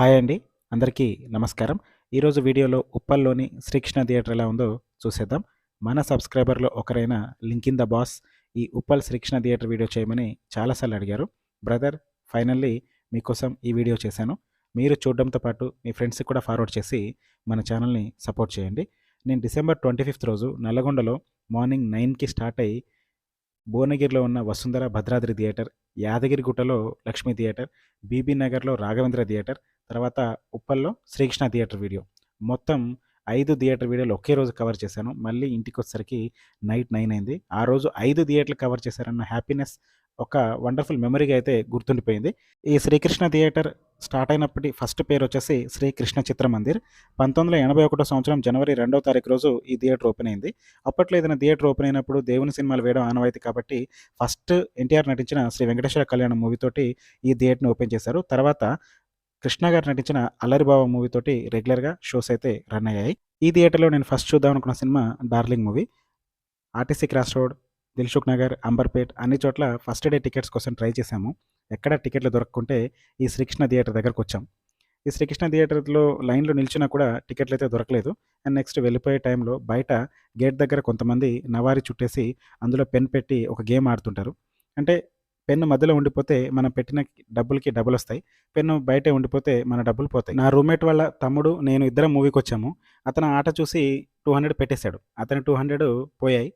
Hi అండి అందరికీ నమస్కారం. ఈరోజు వీడియోలో ఉప్పల్లోని శ్రీకృష్ణ థియేటర్ ఎలా ఉందో చూసేద్దాం. మన సబ్స్క్రైబర్లో ఒకరైన లింకిన్ ద బాస్ ఈ ఉప్పల్ శ్రీకృష్ణ థియేటర్ వీడియో చేయమని చాలాసార్లు అడిగారు. బ్రదర్ ఫైనల్లీ మీకోసం ఈ వీడియో చేశాను. మీరు చూడడంతో పాటు మీ ఫ్రెండ్స్కి కూడా ఫార్వర్డ్ చేసి మన ఛానల్ని సపోర్ట్ చేయండి. నేను డిసెంబర్ ట్వంటీ ఫిఫ్త్ రోజు నల్లగొండలో మార్నింగ్ నైన్కి స్టార్ట్ అయ్యి భువనగిరిలో ఉన్న వసుంధర భద్రాద్రి థియేటర్ యాదగిరిగుట్టలో లక్ష్మీ థియేటర్ బీబీ నగర్లో రాఘవేంద్ర థియేటర్ తర్వాత ఉప్పల్లో శ్రీకృష్ణ థియేటర్ వీడియో. మొత్తం ఐదు థియేటర్ వీడియోలు ఒకే రోజు కవర్ చేశాను. మళ్ళీ ఇంటికి వచ్చేసరికి నైట్ నైన్ అయింది. ఆ రోజు ఐదు థియేటర్లు కవర్ చేశారన్న హ్యాపీనెస్ ఒక వండర్ఫుల్ మెమరీగా అయితే గుర్తుండిపోయింది. ఈ శ్రీకృష్ణ థియేటర్ స్టార్ట్ అయినప్పటి ఫస్ట్ పేరు వచ్చేసి శ్రీకృష్ణ చిత్ర మందిర్ పంతొమ్మిది వందల ఎనభై ఒకటో సంవత్సరం జనవరి రెండవ తారీఖు రోజు ఈ థియేటర్ ఓపెన్ అయింది. అప్పట్లో ఏదైనా థియేటర్ ఓపెన్ అయినప్పుడు దేవుని సినిమాలు వేయడం ఆనవాయితీ కాబట్టి ఫస్ట్ ఎన్టీఆర్ నటించిన శ్రీ వెంకటేశ్వర కళ్యాణం మూవీతోటి ఈ థియేటర్ని ఓపెన్ చేశారు. తర్వాత కృష్ణ గారు నటించిన అల్లరిబాబా మూవీతోటి రెగ్యులర్గా షోస్ అయితే రన్ అయ్యాయి. ఈ థియేటర్లో నేను ఫస్ట్ చూద్దాం అనుకున్న cinema Darling movie. RTC cross road Dilsukh Nagar Amberpet అన్ని చోట్ల ఫస్ట్ డే టికెట్స్ కోసం ట్రై చేశాము. ఎక్కడ టికెట్లు దొరకకుంటే ఈ శ్రీకృష్ణ థియేటర్ దగ్గరకు వచ్చాం. ఈ శ్రీకృష్ణ థియేటర్లో లైన్లో నిల్చున్నా కూడా టికెట్లు అయితే దొరకలేదు. అండ్ నెక్స్ట్ వెళ్ళిపోయే టైంలో బయట గేట్ దగ్గర కొంతమంది నవారి చుట్టేసి అందులో పెన్ పెట్టి ఒక గేమ్ ఆడుతుంటారు. అంటే పెన్ను మధ్యలో ఉండిపోతే మనం పెట్టిన డబ్బులకి డబ్బులు వస్తాయి. పెన్ను బయటే ఉండిపోతే మన డబ్బులు పోతాయి. నా రూమ్మేట్ వాళ్ళ తమ్ముడు నేను ఇద్దరం మూవీకి వచ్చాము. అతను ఆట చూసి టూ హండ్రెడ్ పెట్టేశాడు. అతని టూ హండ్రెడ్ పోయాయి.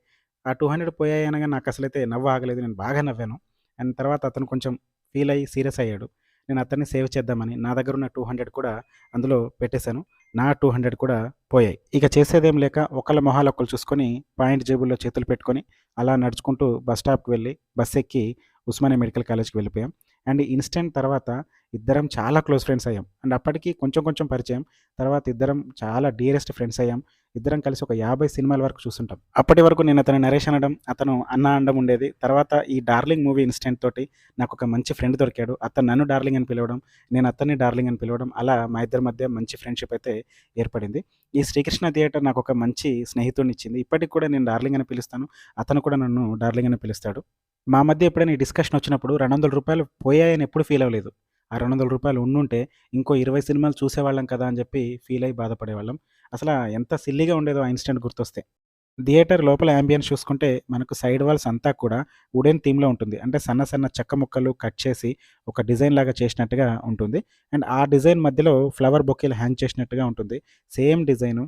ఆ టూ హండ్రెడ్ పోయాయి అనగా నాకు అసలైతే నవ్వు ఆగలేదు. నేను బాగా నవ్వాను. అండ్ తర్వాత అతను కొంచెం ఫీల్ అయ్యి సీరియస్ అయ్యాడు. నేను అతన్ని సేవ్ చేద్దామని నా దగ్గర ఉన్న టూ హండ్రెడ్ కూడా అందులో పెట్టేశాను. నా టూ హండ్రెడ్ కూడా పోయాయి. ఇక చేసేదేం లేక ఒకళ్ళ మొహాలు ఒకళ్ళు చూసుకొని పాయింట్ జేబుల్లో చేతులు పెట్టుకొని అలా నడుచుకుంటూ బస్ స్టాప్కి వెళ్ళి బస్ ఎక్కి ఉస్మానియా మెడికల్ కాలేజ్కి వెళ్ళిపోయాం. అండ్ ఇన్స్టెంట్ తర్వాత ఇద్దరం చాలా క్లోజ్ ఫ్రెండ్స్ అయ్యాం. అండ్ అప్పటికి కొంచెం కొంచెం పరిచయం. తర్వాత ఇద్దరం చాలా డియరెస్ట్ ఫ్రెండ్స్ అయ్యాం. ఇద్దరం కలిసి ఒక యాభై సినిమాల వరకు చూస్తుంటాం. అప్పటి వరకు నేను అతను నరేష్ అనడం అతను అన్న అనడం ఉండేది. తర్వాత ఈ డార్లింగ్ మూవీ ఇన్స్టెంట్ తోటి నాకు ఒక మంచి ఫ్రెండ్ దొరికాడు. అతను నన్ను డార్లింగ్ అని పిలవడం నేను అతన్ని డార్లింగ్ అని పిలవడం అలా మా ఇద్దరి మధ్య మంచి ఫ్రెండ్షిప్ అయితే ఏర్పడింది. ఈ శ్రీకృష్ణ థియేటర్ నాకు ఒక మంచి స్నేహితుడిని ఇచ్చింది. ఇప్పటికి కూడా నేను డార్లింగ్ అని పిలుస్తాను. అతను కూడా నన్ను డార్లింగ్ అని పిలుస్తాడు. మా మధ్య ఎప్పుడైనా డిస్కషన్ వచ్చినప్పుడు రెండు వందల రూపాయలు పోయాయని ఎప్పుడు ఫీల్ అవ్వలేదు. ఆ రెండు వందల రూపాయలు ఉండుంటే ఇంకో ఇరవై సినిమాలు చూసేవాళ్ళం కదా అని చెప్పి ఫీల్ అయ్యి బాధపడేవాళ్ళం. అసలు ఎంత సిల్లీగా ఉండేదో ఆ ఇన్స్టెంట్ గుర్తొస్తే. థియేటర్ లోపల అంబియన్స్ చూసుకుంటే మనకు సైడ్ వాల్స్ అంతా కూడా వుడెన్ థీమ్లో ఉంటుంది. అంటే సన్న సన్న చెక్క ముక్కలు కట్ చేసి ఒక డిజైన్ లాగా చేసినట్టుగా ఉంటుంది. అండ్ ఆ డిజైన్ మధ్యలో ఫ్లవర్ బొకేలు హ్యాంగ్ చేసినట్టుగా ఉంటుంది. సేమ్ డిజైను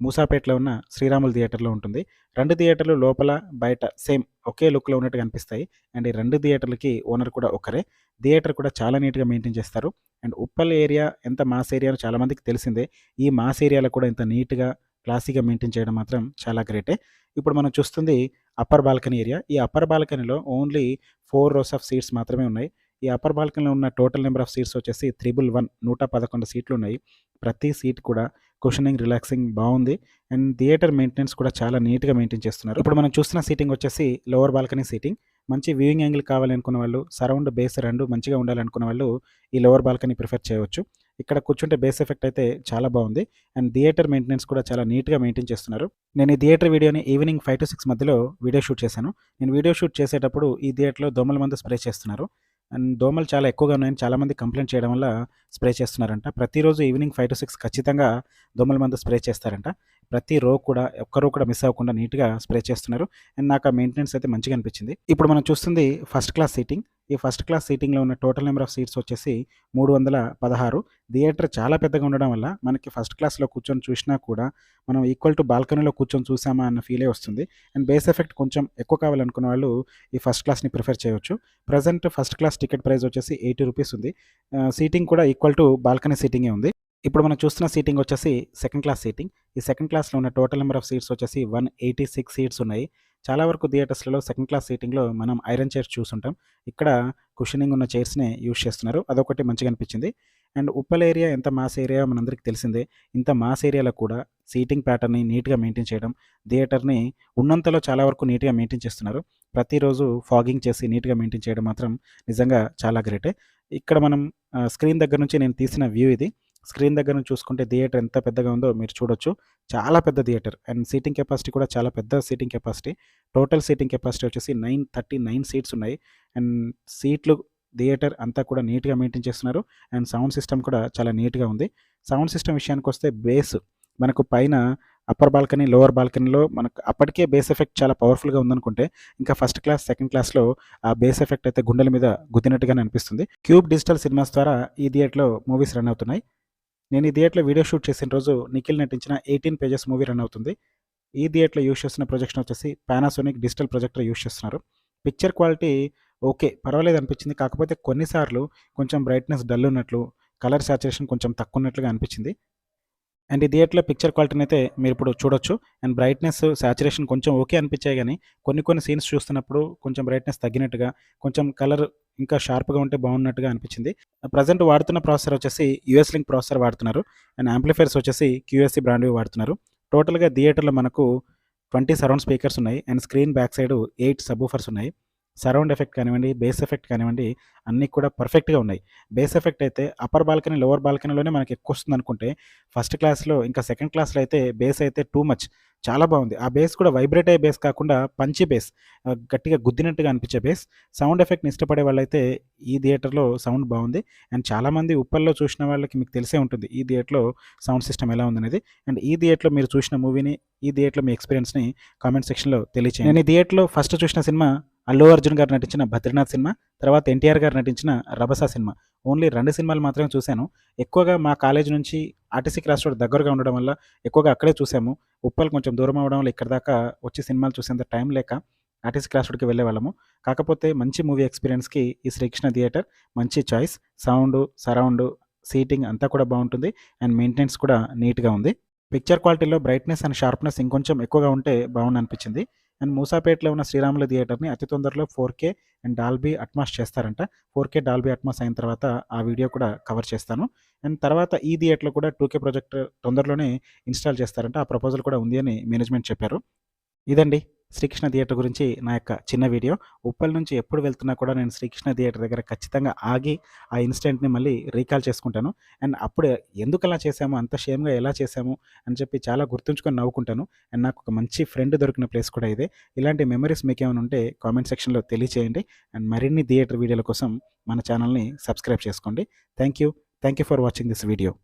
మూసాపేటలో ఉన్న శ్రీరాములు థియేటర్లో ఉంటుంది. రెండు థియేటర్లు లోపల బయట సేమ్ ఒకే లుక్లో ఉన్నట్టుగా కనిపిస్తాయి. అండ్ ఈ రెండు థియేటర్లకి ఓనర్ కూడా ఒకరే థియేటర్ కూడా చాలా నీట్గా మెయింటైన్ చేస్తారు. అండ్ ఉప్పల్ ఏరియా ఎంత మాస్ ఏరియా చాలామందికి తెలిసిందే. ఈ మాస్ ఏరియాలో కూడా ఇంత నీట్గా క్లాసీగా మెయింటైన్ చేయడం మాత్రం చాలా గ్రేటే. ఇప్పుడు మనం చూస్తుంది అప్పర్ బాల్కనీ ఏరియా. ఈ అప్పర్ బాల్కనీలో only four rows of seats మాత్రమే ఉన్నాయి. ఈ అప్పర్ బాల్కనీలో ఉన్న టోటల్ నెంబర్ ఆఫ్ సీట్స్ వచ్చేసి త్రిబుల్ వన్ నూట పదకొండు సీట్లు ఉన్నాయి. ప్రతి సీట్ కూడా కుషనింగ్ రిలాక్సింగ్ బాగుంది. అండ్ థియేటర్ మెయింటెనెన్స్ కూడా చాలా నీట్గా మెయింటైన్ చేస్తున్నారు. ఇప్పుడు మనం చూస్తున్న సీటింగ్ వచ్చేసి లోవర్ బాల్కనీ సీటింగ్ మంచి వ్యూయింగ్ యాంగిల్ కావాలనుకున్న వాళ్ళు సరౌండ్ బేస్ రెండు మంచిగా ఉండాలనుకున్న వాళ్ళు ఈ లోవర్ బాల్కనీ ప్రిఫర్ చేయవచ్చు. ఇక్కడ కూర్చుంటే బేస్ ఎఫెక్ట్ అయితే చాలా బాగుంది. అండ్ థియేటర్ మెయింటెనెన్స్ కూడా చాలా నీట్గా మెయింటైన్ చేస్తున్నారు. నేను ఈ థియేటర్ వీడియోని ఈవినింగ్ ఫైవ్ టు సిక్స్ మధ్యలో వీడియో షూట్ చేశాను. నేను వీడియో షూట్ చేసేటప్పుడు ఈ థియేటర్లో దోమల మందు స్ప్రే చేస్తున్నారు. అండ్ దోమలు చాలా ఎక్కువగా ఉన్నాయని చాలామంది కంప్లైంట్ చేయడం వల్ల స్ప్రే చేస్తున్నారంట. ప్రతిరోజు ఈవినింగ్ ఫైవ్ టు సిక్స్ ఖచ్చితంగా దోమల మందు స్ప్రే చేస్తారంట. ప్రతి రో కూడా ఒక్క రో కూడా మిస్ అవ్వకుండా నీట్గా స్ప్రే చేస్తున్నారు. అండ్ నాకు ఆ మెయింటెనెన్స్ అయితే మంచిగా అనిపించింది. ఇప్పుడు మనం చూస్తుంది ఫస్ట్ క్లాస్ సీటింగ్. ఈ ఫస్ట్ క్లాస్ సీటింగ్లో ఉన్న టోటల్ నెంబర్ ఆఫ్ సీట్స్ వచ్చేసి మూడు వందల పదహారు. థియేటర్ చాలా పెద్దగా ఉండడం వల్ల మనకి ఫస్ట్ క్లాస్లో కూర్చొని చూసినా కూడా మనం ఈక్వల్ టు బాల్కనీలో కూర్చొని చూసామా అన్న ఫీలే వస్తుంది. అండ్ బేస్ ఎఫెక్ట్ కొంచెం ఎక్కువ కావాలనుకున్న వాళ్ళు ఈ ఫస్ట్ క్లాస్ని ప్రిఫర్ చేయొచ్చు. Present first class ticket price వచ్చేసి ఎయిటీ రూపీస్ ఉంది. సీటింగ్ కూడా ఈక్వల్ టు బాల్కనీ సీటింగే ఉంది. ఇప్పుడు మనం చూస్తున్న సీటింగ్ వచ్చేసి సెకండ్ క్లాస్ సీటింగ్. ఈ సెకండ్ క్లాస్లో ఉన్న టోటల్ నెంబర్ ఆఫ్ సీట్స్ వచ్చేసి వన్ ఎయిటీ సిక్స్ సీట్స్ ఉన్నాయి. చాలా వరకు థియేటర్స్లలో సెకండ్ క్లాస్ సీటింగ్లో మనం ఐరన్ చైర్స్ చూసుంటాం. ఇక్కడ కుషనింగ్ ఉన్న చైర్స్నే యూజ్ చేస్తున్నారు. అదొకటి మంచిగా అనిపించింది. అండ్ ఉప్పల్ ఏరియా ఎంత మాస్ ఏరియా మనందరికీ తెలిసిందే. ఇంత మాస్ ఏరియాలో కూడా సీటింగ్ ప్యాటర్న్ని నీట్గా మెయింటైన్ చేయడం థియేటర్ని ఉన్నంతలో చాలా వరకు నీట్గా మెయింటైన్ చేస్తున్నారు. ప్రతిరోజు ఫాగింగ్ చేసి నీట్గా మెయింటైన్ చేయడం మాత్రం నిజంగా చాలా గ్రేటే. ఇక్కడ మనం స్క్రీన్ దగ్గర నుంచి నేను తీసిన వ్యూ ఇది. స్క్రీన్ దగ్గర నుంచి చూసుకుంటే థియేటర్ ఎంత పెద్దగా ఉందో మీరు చూడొచ్చు. చాలా పెద్ద థియేటర్. అండ్ సీటింగ్ కెపాసిటీ కూడా చాలా పెద్ద seating capacity. Total seating capacity వచ్చేసి నైన్ థర్టీ నైన్ సీట్స్ ఉన్నాయి. అండ్ సీట్లు థియేటర్ అంతా కూడా నీట్గా మెయింటైన్ చేస్తున్నారు. అండ్ సౌండ్ సిస్టమ్ కూడా చాలా నీట్గా ఉంది. సౌండ్ సిస్టమ్ విషయానికి వస్తే బేస్ మనకు పైన అప్పర్ బాల్కనీ లోవర్ బాల్కనీలో మనకు అప్పటికే బేస్ ఎఫెక్ట్ చాలా పవర్ఫుల్గా ఉందనుకుంటే ఇంకా ఫస్ట్ క్లాస్ సెకండ్ క్లాస్లో ఆ బేస్ ఎఫెక్ట్ అయితే గుండెల మీద గుద్దినట్టుగానే అనిపిస్తుంది. క్యూబ్ డిజిటల్ సినిమాస్ ద్వారా ఈ థియేటర్లో మూవీస్ రన్ అవుతున్నాయి. నేను ఈ థియేటర్లో వీడియో షూట్ చేసిన రోజు నిఖిల్ నటించిన ఎయిటీన్ పేజెస్ మూవీ రన్ అవుతుంది. ఈ థియేటర్లో యూస్ చేస్తున్న ప్రొజెక్షన్ వచ్చేసి పానాసోనిక్ డిజిటల్ ప్రొజెక్టర్ యూస్ చేస్తున్నారు. పిక్చర్ క్వాలిటీ ఓకే పర్వాలేదు అనిపించింది. కాకపోతే కొన్నిసార్లు కొంచెం బ్రైట్నెస్ డల్ ఉన్నట్లు కలర్ సాచురేషన్ కొంచెం తక్కువ ఉన్నట్లుగా అనిపించింది. అండ్ ఈ థియేటర్లో పిక్చర్ క్వాలిటీని అయితే మీరు ఇప్పుడు చూడొచ్చు. అండ్ బ్రైట్నెస్ సాచురేషన్ కొంచెం ఓకే అనిపించాయి కానీ కొన్ని కొన్ని సీన్స్ చూస్తున్నప్పుడు కొంచెం బ్రైట్నెస్ తగ్గినట్టుగా కొంచెం కలర్ ఇంకా షార్ప్గా ఉంటే బాగున్నట్టుగా అనిపించింది. ప్రజెంట్ వాడుతున్న ప్రాసెసర్ వచ్చేసి యూఎస్ లింక్ ప్రాసెసర్ వాడుతున్నారు. అండ్ యాంప్లిఫైర్స్ వచ్చేసి క్యూఎస్సీ బ్రాండ్వి వాడుతున్నారు. టోటల్గా థియేటర్లో మనకు ట్వంటీ సరౌండ్ స్పీకర్స్ ఉన్నాయి. And screen back side eight subwoofers ఉన్నాయి. సరౌండ్ ఎఫెక్ట్ కానివ్వండి బేస్ ఎఫెక్ట్ కానివ్వండి అన్నీ కూడా పర్ఫెక్ట్గా ఉన్నాయి. బేస్ ఎఫెక్ట్ అయితే అప్పర్ బాల్కనీ లోవర్ బాల్కనీలోనే మనకి ఎక్కువ వస్తుంది అనుకుంటే ఫస్ట్ క్లాస్లో ఇంకా సెకండ్ క్లాస్లో అయితే బేస్ అయితే టూ మచ్. చాలా బాగుంది. ఆ బేస్ కూడా వైబ్రేట్ అయ్యే బేస్ కాకుండా పంచి బేస్ గట్టిగా గుద్దినట్టుగా అనిపించే బేస్. సౌండ్ ఎఫెక్ట్ని ఇష్టపడే వాళ్ళైతే ఈ థియేటర్లో సౌండ్ బాగుంది. అండ్ చాలామంది ఉప్పల్లో చూసిన వాళ్ళకి మీకు తెలిసే ఉంటుంది ఈ థియేటర్లో సౌండ్ సిస్టమ్ ఎలా ఉందనేది. అండ్ ఈ థియేటర్లో మీరు చూసిన మూవీని ఈ థియేటర్లో మీ ఎక్స్పీరియన్స్ని కామెంట్ సెక్షన్లో తెలియచేయండి. నేను ఈ థియేటర్లో ఫస్ట్ చూసిన సినిమా అల్లు అర్జున్ గారు నటించిన బద్రీనాథ్ సినిమా తర్వాత ఎన్టీఆర్ గారు నటించిన రభస సినిమా. ఓన్లీ రెండు సినిమాలు మాత్రమే చూశాను. ఎక్కువగా మా కాలేజ్ నుంచి ఆర్టీసీ క్రాస్ రోడ్ దగ్గరగా ఉండడం వల్ల ఎక్కువగా అక్కడే చూసాము ఉప్పల్ కొంచెం దూరం అవడం వల్ల ఇక్కడ దాకా వచ్చి సినిమాలు చూసేంత టైం లేక ఆర్టీసీ క్రాస్ రోడ్కి వెళ్ళే వాళ్ళము. కాకపోతే మంచి మూవీ ఎక్స్పీరియన్స్కి ఈ శ్రీకృష్ణ థియేటర్ మంచి చాయిస్. సౌండ్ సరౌండ్ సీటింగ్ అంతా కూడా బాగుంటుంది. అండ్ మెయింటెనెన్స్ కూడా నీట్గా ఉంది. పిక్చర్ క్వాలిటీలో బ్రైట్నెస్ అండ్ షార్ప్నెస్ ఇంకొంచెం ఎక్కువగా ఉంటే బాగుంది అనిపించింది అండ్ మూసాపేటలో ఉన్న శ్రీరాముల థియేటర్ని అతి తొందరలో four K and Dolby Atmos చేస్తారంట. ఫోర్ కే డాల్బీ అట్మాస్ అయిన తర్వాత ఆ వీడియో కూడా కవర్ చేస్తాను. అండ్ తర్వాత ఈ థియేటర్లో కూడా టూ కే ప్రొజెక్టర్ తొందరలోనే ఇన్స్టాల్ చేస్తారంట. ఆ ప్రపోజల్ కూడా ఉంది అని మేనేజ్మెంట్ చెప్పారు. ఇదండి. శ్రీకృష్ణ థియేటర్ గురించి నా యొక్క చిన్న వీడియో. ఉప్పల్ నుంచి ఎప్పుడు వెళ్తున్నా కూడా నేను శ్రీకృష్ణ థియేటర్ దగ్గర ఖచ్చితంగా ఆగి ఆ ఇన్సిడెంట్ని మళ్ళీ రీకాల్ చేసుకుంటాను. అండ్ అప్పుడు ఎందుకు అలా చేశాము? అంత షేమ్గా ఎలా చేశాము? అని చెప్పి చాలా గుర్తుంచుకొని నవ్వుకుంటాను. అండ్ నాకు ఒక మంచి ఫ్రెండ్ దొరికిన ప్లేస్ కూడా ఇదే. ఇలాంటి మెమరీస్ మీకు ఏమైనా ఉంటే కామెంట్ సెక్షన్లో తెలియచేయండి. అండ్ మరిన్ని థియేటర్ వీడియోల కోసం మన ఛానల్ని సబ్స్క్రైబ్ చేసుకోండి. Thank you. Thank you for watching this video.